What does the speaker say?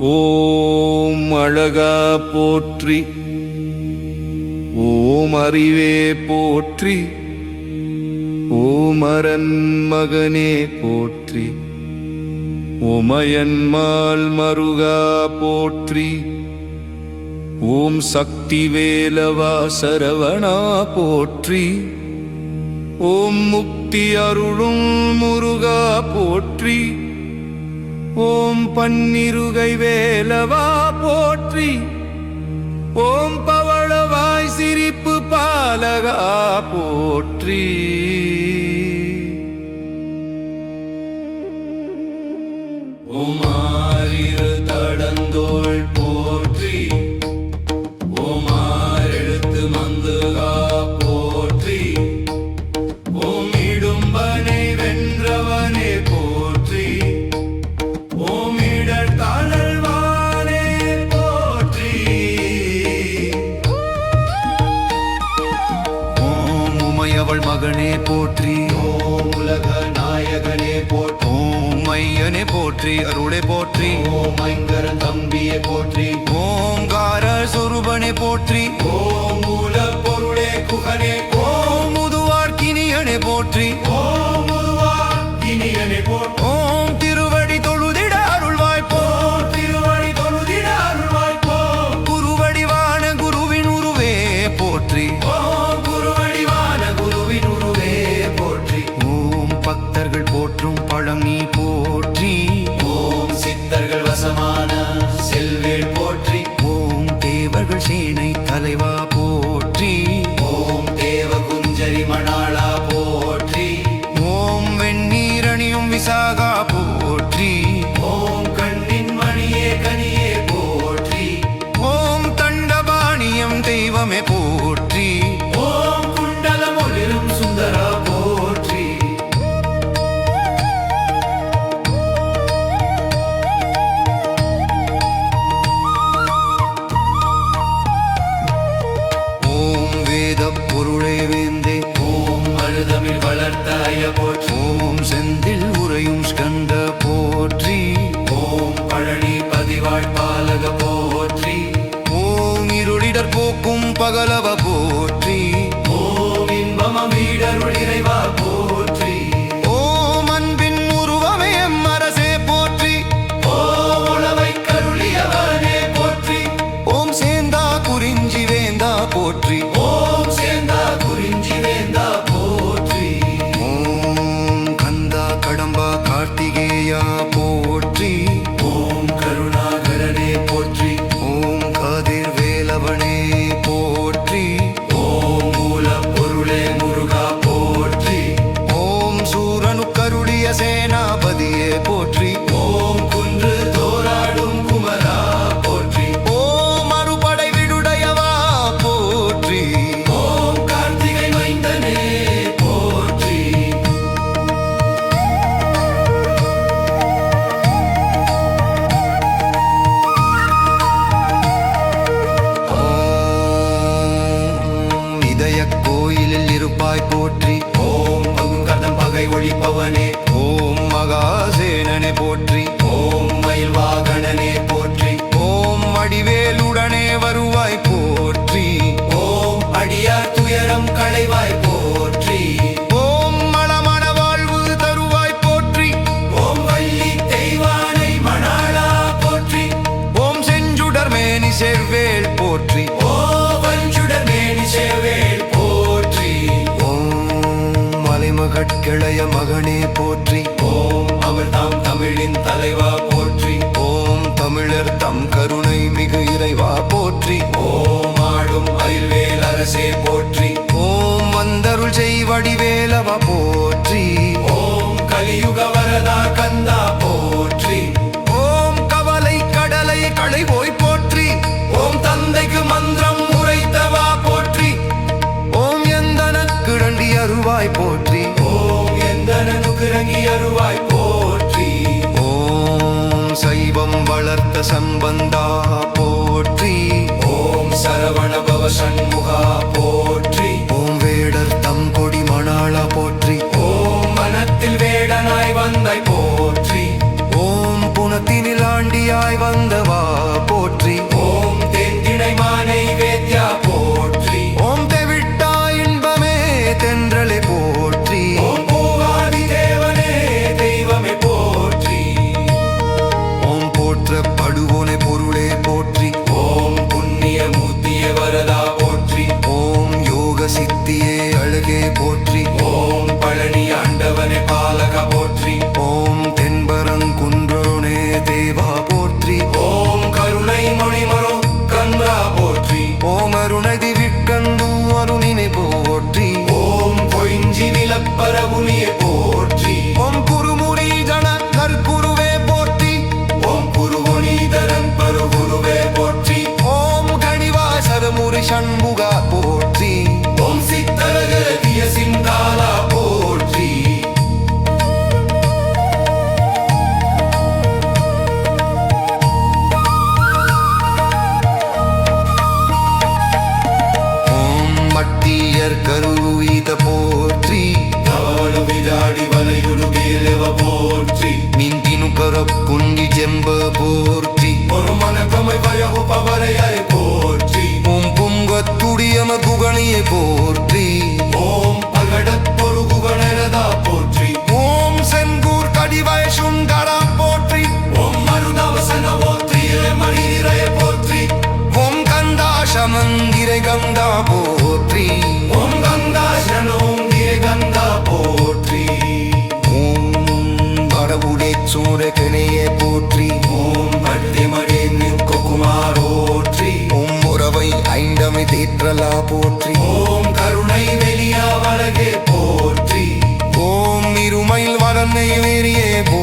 ஓம் அழகா போற்றி. ஓம் அறிவே போற்றி. ஓமரன் மகனே போற்றி. உமையன்மால் மருகா போற்றி. ஓம் சக்தி வேலவா சரவணா போற்றி. ஓம் முக்தி அருளும் முருகா போற்றி. ஓம் பன்னிருகை வேலவா போற்றி. ஓம் பவளவாய் சிரிப்பு பாலகா போற்றி. நாயகனே போற்றி. ஓம் உலக நாயகனே போற்றி ஓம் ஐயனே போற்றி அருளை போற்றி. ஓம் ஐங்கரன் தம்பியை போற்றி. ஓம் வீரர்கள் வசமா போற்றி. ஓம் பகுங்கதம் பகை ஒழிப்பவனே. ஓம் மகாசேனனை போற்றி. ஓம் மயில் வாகனனே போற்றி. ஓம் அடிவேலுடனே வருவாய் போற்றி. ஓம் அடியார் துயரம் களைவாய் போற்றி கட்கிளைய மகனே போற்றி. ஓம் அவர் தாம் தமிழின் தலைவா போற்றி. ஓம் தமிழர் தம் கருணை மிகு இறைவா போற்றி. ஓம் ஆடும் அயல்வேல் அரசே சம்பந்தா போற்றி. ஓம் சரவணபவ சண்முகா போற்றி. ஓம் வேடர் தம் கொடி மணாளா போற்றி. ஓம் மனத்தில் வேடனாய் வந்தாய் போற்றி. ஓம் புனத்தினில் ஆண்டியாய் வந்தவா போ கணிவாசரமுரி சண்முகா சூரகனையே போற்றி. ஓம் பட்டிமடே நிற்க குமார் ஓற்றி ஓம் உறவை ஐந்தமை தீற்றலா போற்றி. ஓம் கருணை வெளியா வழகே போற்றி. ஓம் இருமையில் வரன்னை வேறியே போ